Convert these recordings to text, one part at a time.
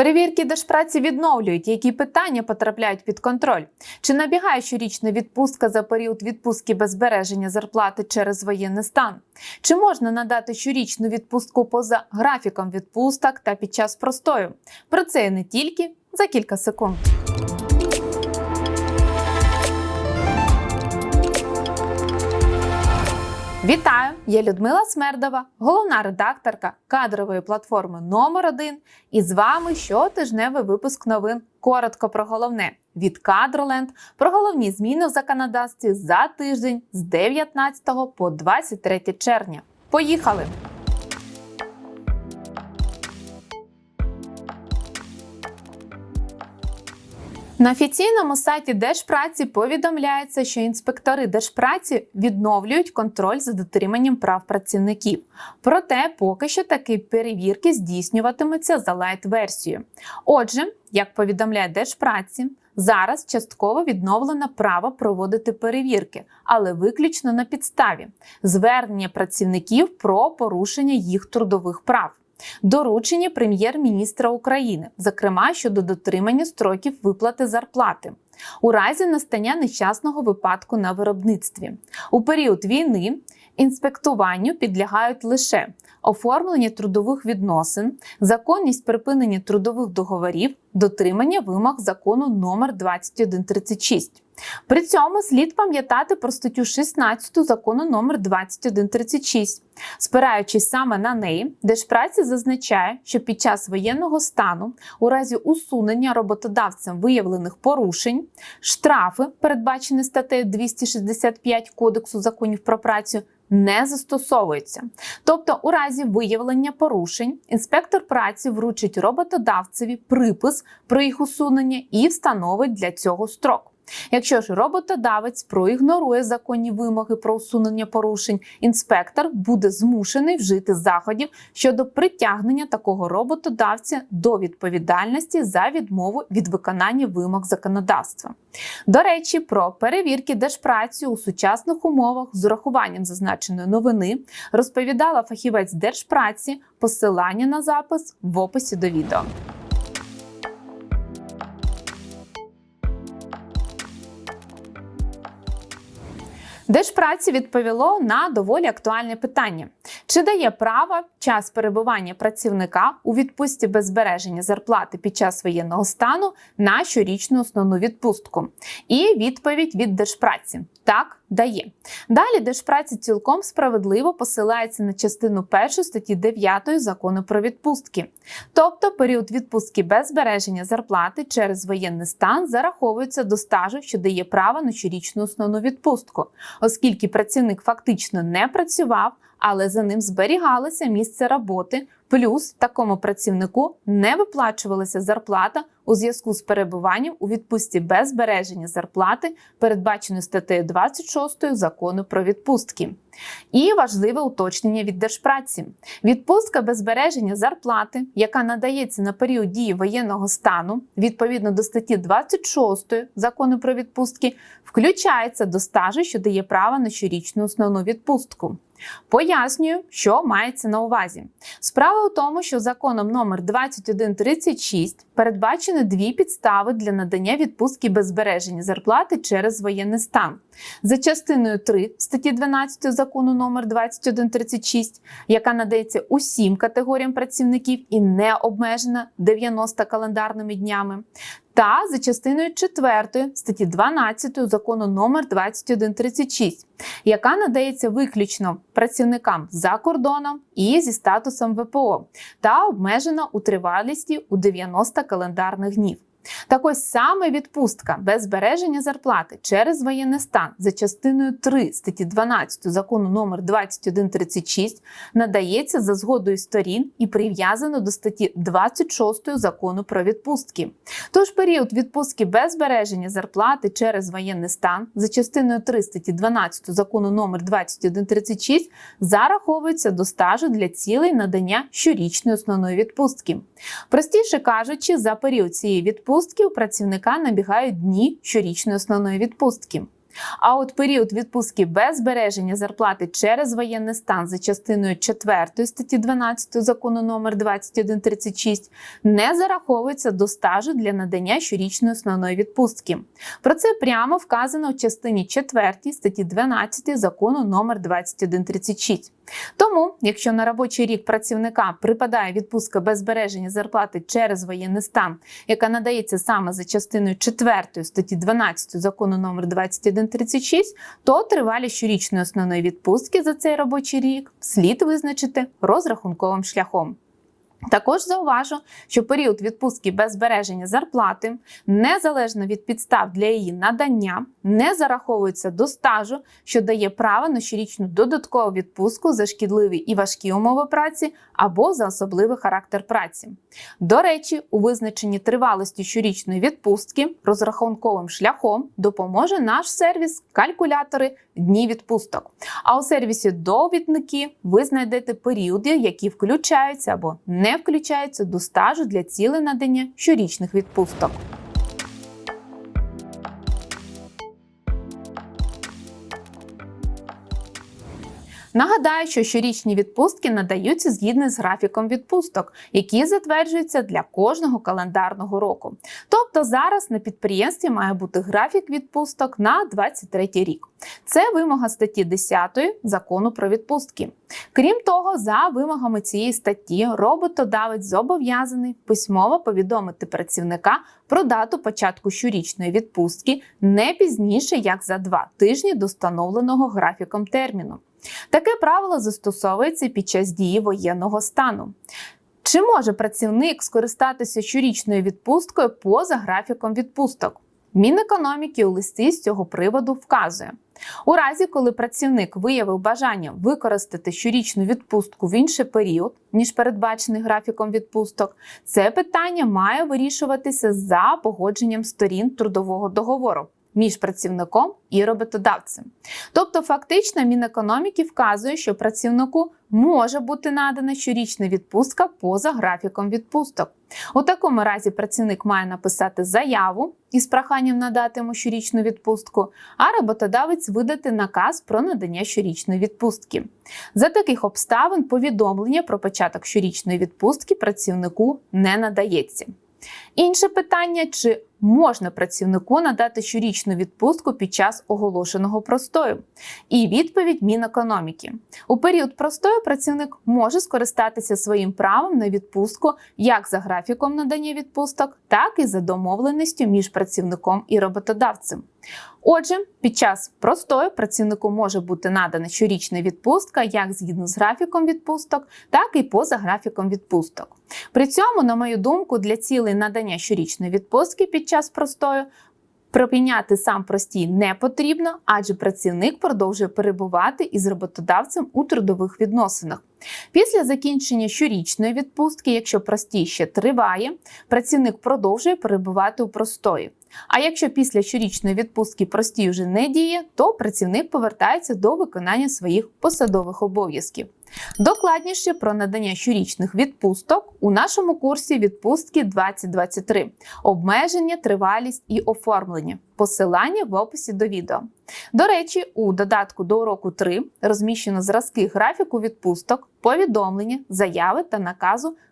Перевірки держпраці відновлюють, які питання потрапляють під контроль. Чи набігає щорічна відпустка за період відпустки без збереження зарплати через воєнний стан? Чи можна надати щорічну відпустку поза графіком відпусток та під час простою? Про це і не тільки за кілька секунд. Вітаю! Я Людмила Смердова, головна редакторка кадрової платформи номер 1 І з вами щотижневий випуск новин. Коротко про головне від Кадроленд про головні зміни в законодавстві за тиждень з 19 по 23 червня. Поїхали! На офіційному сайті Держпраці повідомляється, що інспектори Держпраці відновлюють контроль за дотриманням прав працівників. Проте поки що такі перевірки здійснюватимуться за лайт-версією. Отже, як повідомляє Держпраці, зараз частково відновлено право проводити перевірки, але виключно на підставі звернення працівників про порушення їх трудових прав. Доручення прем'єр-міністра України, зокрема щодо дотримання строків виплати зарплати. У разі настання нещасного випадку на виробництві у період війни інспектуванню підлягають лише оформлення трудових відносин, законність припинення трудових договорів, дотримання вимог закону номер 2136. При цьому слід пам'ятати про статтю 16 закону номер 2136. Спираючись саме на неї, Держпраці зазначає, що під час воєнного стану, у разі усунення роботодавцем виявлених порушень, штрафи, передбачені статтею 265 Кодексу законів про працю, не застосовуються. Тобто, у разі виявлення порушень інспектор праці вручить роботодавцеві припис про їх усунення і встановить для цього строк. Якщо ж роботодавець проігнорує законні вимоги про усунення порушень, інспектор буде змушений вжити заходів щодо притягнення такого роботодавця до відповідальності за відмову від виконання вимог законодавства. До речі, про перевірки держпраці у сучасних умовах з урахуванням зазначеної новини розповідала фахівець держпраці. Посилання на запис в описі до відео. Держпраці відповіло на доволі актуальне питання: чи дає право час перебування працівника у відпустці без збереження зарплати під час воєнного стану на щорічну основну відпустку? І відповідь від держпраці так дає. Далі Держпраці цілком справедливо посилається на частину 1 статті 9 закону про відпустки. Тобто період відпустки без збереження зарплати через воєнний стан зараховується до стажу, що дає право на щорічну основну відпустку, оскільки працівник фактично не працював, але за ним зберігалося місце роботи. Плюс такому працівнику не виплачувалася зарплата у зв'язку з перебуванням у відпустці без збереження зарплати, передбаченої статтею 26 закону про відпустки. І важливе уточнення від держпраці: відпустка без збереження зарплати, яка надається на період дії воєнного стану, відповідно до статті 26 закону про відпустки, включається до стажу, що дає право на щорічну основну відпустку. Пояснюю, що мається на увазі. Справа у тому, що законом номер 2136 передбачені дві підстави для надання відпустки без збереження зарплати через воєнний стан. За частиною 3 статті 12 закону номер 2136, яка надається усім категоріям працівників і не обмежена 90 календарними днями. Та за частиною 4 статті 12 закону номер 2136, яка надається виключно працівникам за кордоном і зі статусом ВПО, та обмежена у тривалісті у 90 календарних днів. Так ось саме відпустка без збереження зарплати через воєнний стан за частиною 3 статті 12 закону номер 2136 надається за згодою сторін і прив'язано до статті 26 закону про відпустки. Тож період відпустки без збереження зарплати через воєнний стан за частиною 3 статті 12 закону номер 2136 зараховується до стажу для цілей надання щорічної основної відпустки. Простіше кажучи, за період цієї відпустки у працівника набігають дні щорічної основної відпустки. А от період відпустки без збереження зарплати через воєнний стан за частиною 4 статті 12 закону номер 2136 не зараховується до стажу для надання щорічної основної відпустки. Про це прямо вказано в частині 4 статті 12 закону номер 2136. Тому, якщо на робочий рік працівника припадає відпустка без збереження зарплати через воєнний стан, яка надається саме за частиною 4 статті 12 закону номер 2136, то тривалість щорічної основної відпустки за цей робочий рік слід визначити розрахунковим шляхом. Також зауважу, що період відпустки без збереження зарплати, незалежно від підстав для її надання, не зараховується до стажу, що дає право на щорічну додаткову відпустку за шкідливі і важкі умови праці або за особливий характер праці. До речі, у визначенні тривалості щорічної відпустки розрахунковим шляхом допоможе наш сервіс калькулятори дні відпусток. А у сервісі довідники ви знайдете періоди, які включаються або не включаються до стажу для цілей надання щорічних відпусток. Нагадаю, що щорічні відпустки надаються згідно з графіком відпусток, які затверджуються для кожного календарного року. Тобто зараз на підприємстві має бути графік відпусток на 23 рік. Це вимога статті 10 закону про відпустки. Крім того, за вимогами цієї статті роботодавець зобов'язаний письмово повідомити працівника про дату початку щорічної відпустки не пізніше як за два тижні до встановленого графіком терміну. Таке правило застосовується під час дії воєнного стану. Чи може працівник скористатися щорічною відпусткою поза графіком відпусток? Мінекономіки у листі з цього приводу вказує: у разі, коли працівник виявив бажання використати щорічну відпустку в інший період, ніж передбачений графіком відпусток, це питання має вирішуватися за погодженням сторін трудового договору між працівником і роботодавцем. Тобто, фактично, Мінекономіки вказує, що працівнику може бути надана щорічна відпустка поза графіком відпусток. У такому разі працівник має написати заяву із проханням надати йому щорічну відпустку, а роботодавець видати наказ про надання щорічної відпустки. За таких обставин повідомлення про початок щорічної відпустки працівнику не надається. Інше питання: чи можна працівнику надати щорічну відпустку під час оголошеного простою? І відповідь Мінекономіки. У період простою працівник може скористатися своїм правом на відпустку як за графіком надання відпусток, так і за домовленістю між працівником і роботодавцем. Отже, під час простою працівнику може бути надана щорічна відпустка як згідно з графіком відпусток, так і поза графіком відпусток. При цьому, на мою думку, для цілей надання щорічної відпустки під час простою Пропіняти сам простій не потрібно, адже працівник продовжує перебувати із роботодавцем у трудових відносинах. Після закінчення щорічної відпустки, якщо простій ще триває, працівник продовжує перебувати у простої. А якщо після щорічної відпустки простій вже не діє, то працівник повертається до виконання своїх посадових обов'язків. Докладніше про надання щорічних відпусток у нашому курсі відпустки 2023, обмеження, тривалість і оформлення. Посилання в описі до відео. До речі, у додатку до уроку 3 розміщено зразки графіку відпусток, повідомлення, заяви та наказу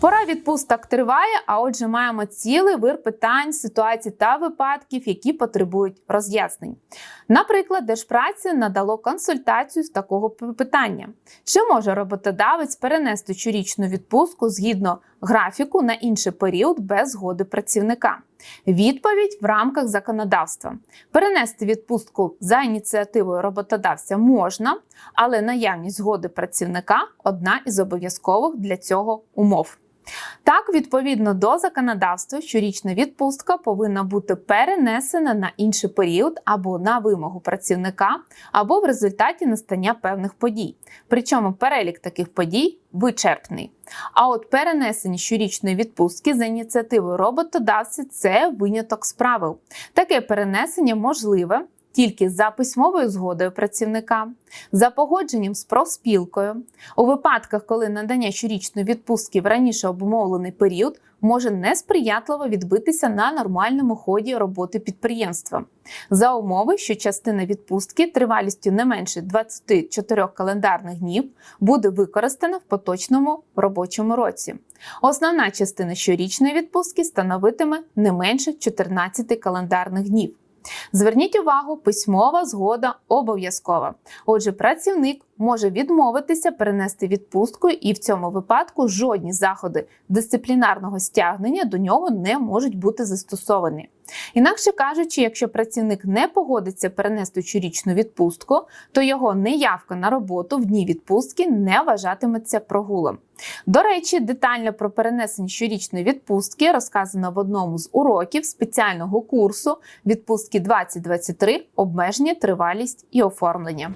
Пора відпусток триває, а отже, маємо цілий вир питань, ситуацій та випадків, які потребують роз'яснень. Наприклад, Держпраці надало консультацію з такого питання: чи може роботодавець перенести щорічну відпустку згідно графіку на інший період без згоди працівника? Відповідь в рамках законодавства: перенести відпустку за ініціативою роботодавця можна, але наявність згоди працівника одна із обов'язкових для цього умов. Так, відповідно до законодавства, щорічна відпустка повинна бути перенесена на інший період або на вимогу працівника, або в результаті настання певних подій. Причому перелік таких подій вичерпний. А от перенесення щорічної відпустки за ініціативою роботодавця це виняток з правил. Таке перенесення можливе тільки за письмовою згодою працівника, за погодженням з профспілкою, у випадках, коли надання щорічної відпустки в раніше обумовлений період може несприятливо відбитися на нормальному ході роботи підприємства, за умови, що частина відпустки тривалістю не менше 24 календарних днів буде використана в поточному робочому році. Основна частина щорічної відпустки становитиме не менше 14 календарних днів. Зверніть увагу, письмова згода обов'язкова. Отже, працівник може відмовитися перенести відпустку, і в цьому випадку жодні заходи дисциплінарного стягнення до нього не можуть бути застосовані. Інакше кажучи, якщо працівник не погодиться перенести щорічну відпустку, то його неявка на роботу в дні відпустки не вважатиметься прогулом. До речі, детально про перенесення щорічної відпустки розказано в одному з уроків спеціального курсу відпустки 2023 обмеження, тривалість і оформлення.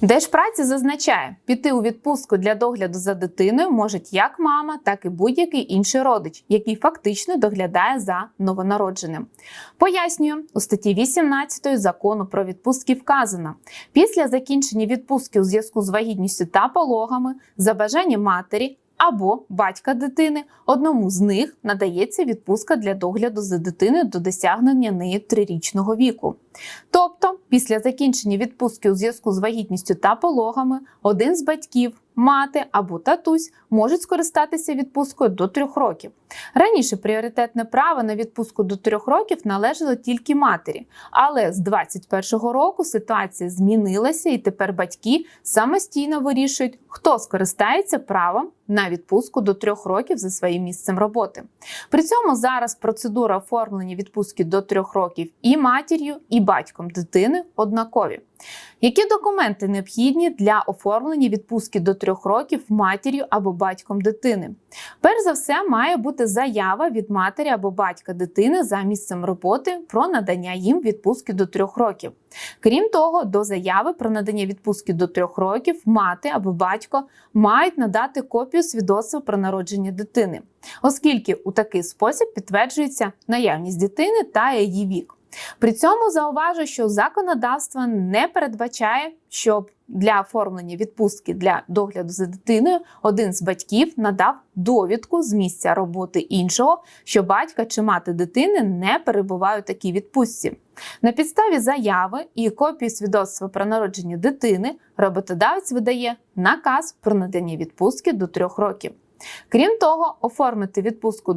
Держпраця зазначає, піти у відпустку для догляду за дитиною можуть як мама, так і будь-який інший родич, який фактично доглядає за новонародженим. Пояснюю, у статті 18 закону про відпустки вказано: після закінчення відпустки у зв'язку з вагітністю та пологами за бажанням матері або батька дитини, одному з них надається відпустка для догляду за дитиною до досягнення неї трирічного віку. Тобто, після закінчення відпустки у зв'язку з вагітністю та пологами, один з батьків мати або татусь можуть скористатися відпусткою до трьох років. Раніше пріоритетне право на відпустку до трьох років належало тільки матері, але з 2021 року ситуація змінилася, і тепер батьки самостійно вирішують, хто скористається правом на відпустку до трьох років за своїм місцем роботи. При цьому зараз процедура оформлення відпустки до трьох років і матір'ю, і батьком дитини однакові. Які документи необхідні для оформлення відпустки до трьох років матір'ю або батьком дитини? Перш за все, має бути заява від матері або батька дитини за місцем роботи про надання їм відпустки до трьох років. Крім того, до заяви про надання відпустки до трьох років мати або батько мають надати копію свідоцтва про народження дитини, оскільки у такий спосіб підтверджується наявність дитини та її вік. При цьому зауважу, що законодавство не передбачає, щоб для оформлення відпустки для догляду за дитиною один з батьків надав довідку з місця роботи іншого, що батька чи мати дитини не перебувають у такій відпустці. На підставі заяви і копії свідоцтва про народження дитини роботодавець видає наказ про надання відпустки до трьох років. Крім того, оформити відпустку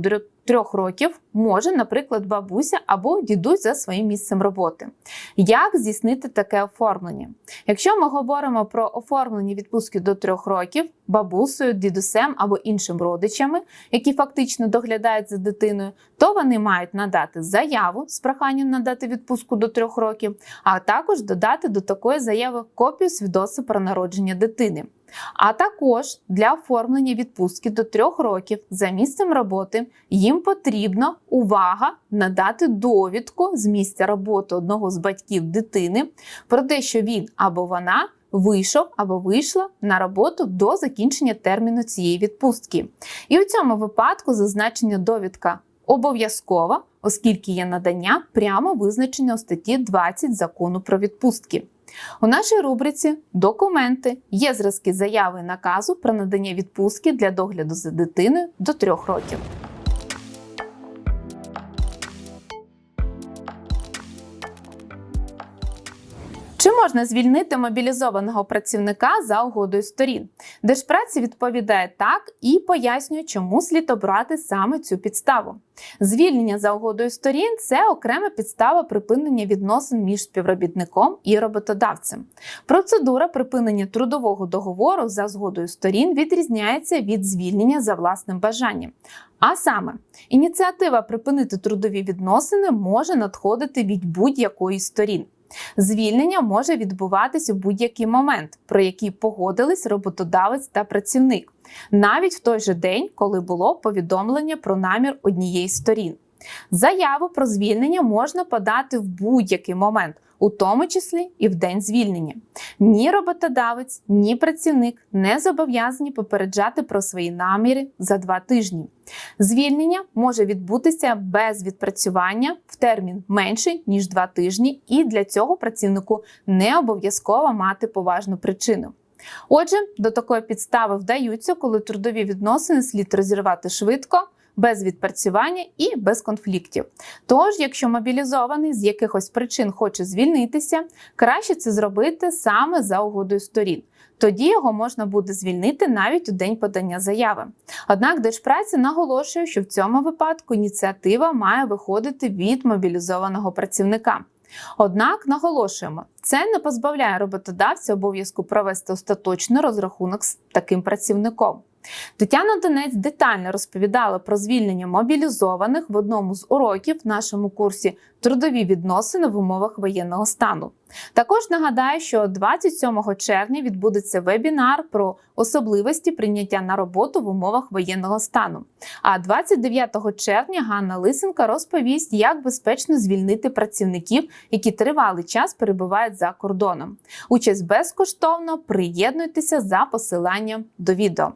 трьох років може, наприклад, бабуся або дідусь за своїм місцем роботи. Як здійснити таке оформлення? Якщо ми говоримо про оформлення відпустки до трьох років бабусею, дідусем або іншим родичами, які фактично доглядають за дитиною, то вони мають надати заяву з проханням надати відпустку до трьох років, а також додати до такої заяви копію свідоцтва про народження дитини. А також для оформлення відпустки до трьох років за місцем роботи їм потрібно увага надати довідку з місця роботи одного з батьків дитини про те, що він або вона вийшов або вийшла на роботу до закінчення терміну цієї відпустки. І у цьому випадку зазначення довідка обов'язкова, оскільки є надання прямо визначення у статті 20 закону про відпустки. У нашій рубриці Документи є зразки заяви наказу про надання відпустки для догляду за дитиною до трьох років. Чи можна звільнити мобілізованого працівника за угодою сторін? Держпраці відповідає так і пояснює, чому слід обрати саме цю підставу. Звільнення за угодою сторін це окрема підстава припинення відносин між співробітником і роботодавцем. Процедура припинення трудового договору за згодою сторін відрізняється від звільнення за власним бажанням. А саме, ініціатива припинити трудові відносини може надходити від будь-якої сторін. Звільнення може відбуватись у будь-який момент, про який погодились роботодавець та працівник, навіть в той же день, коли було повідомлення про намір однієї з сторін. Заяву про звільнення можна подати в будь-який момент, у тому числі і в день звільнення. Ні роботодавець, ні працівник не зобов'язані попереджати про свої наміри за два тижні. Звільнення може відбутися без відпрацювання в термін менший ніж два тижні, і для цього працівнику не обов'язково мати поважну причину. Отже, до такої підстави вдаються, коли трудові відносини слід розірвати швидко, без відпрацювання і без конфліктів. Тож, якщо мобілізований з якихось причин хоче звільнитися, краще це зробити саме за угодою сторін. Тоді його можна буде звільнити навіть у день подання заяви. Однак Держпраця наголошує, що в цьому випадку ініціатива має виходити від мобілізованого працівника. Однак наголошуємо, це не позбавляє роботодавця обов'язку провести остаточний розрахунок з таким працівником. Тетяна Донець детально розповідала про звільнення мобілізованих в одному з уроків в нашому курсі Трудові відносини в умовах воєнного стану. Також нагадаю, що 27 червня відбудеться вебінар про особливості прийняття на роботу в умовах воєнного стану. А 29 червня Ганна Лисенка розповість, як безпечно звільнити працівників, які тривалий час перебувають за кордоном. Участь безкоштовно приєднуйтеся за посиланням до відео.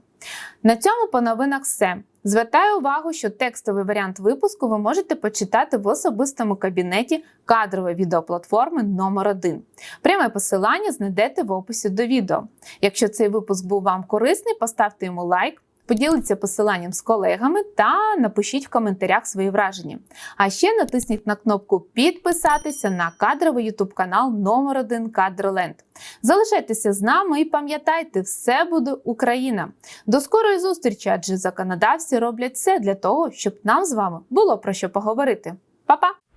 На цьому по новинах все. Звертаю увагу, що текстовий варіант випуску ви можете почитати в особистому кабінеті кадрової відеоплатформи номер 1 Пряме посилання знайдете в описі до відео. Якщо цей випуск був вам корисний, поставте йому лайк. Поділіться посиланням з колегами та напишіть в коментарях свої враження. А ще натисніть на кнопку підписатися на кадровий ютуб канал номер 1 Кадроленд. Залишайтеся з нами і пам'ятайте, все буде Україна. До скорої зустрічі, адже законодавці роблять все для того, щоб нам з вами було про що поговорити. Па-па!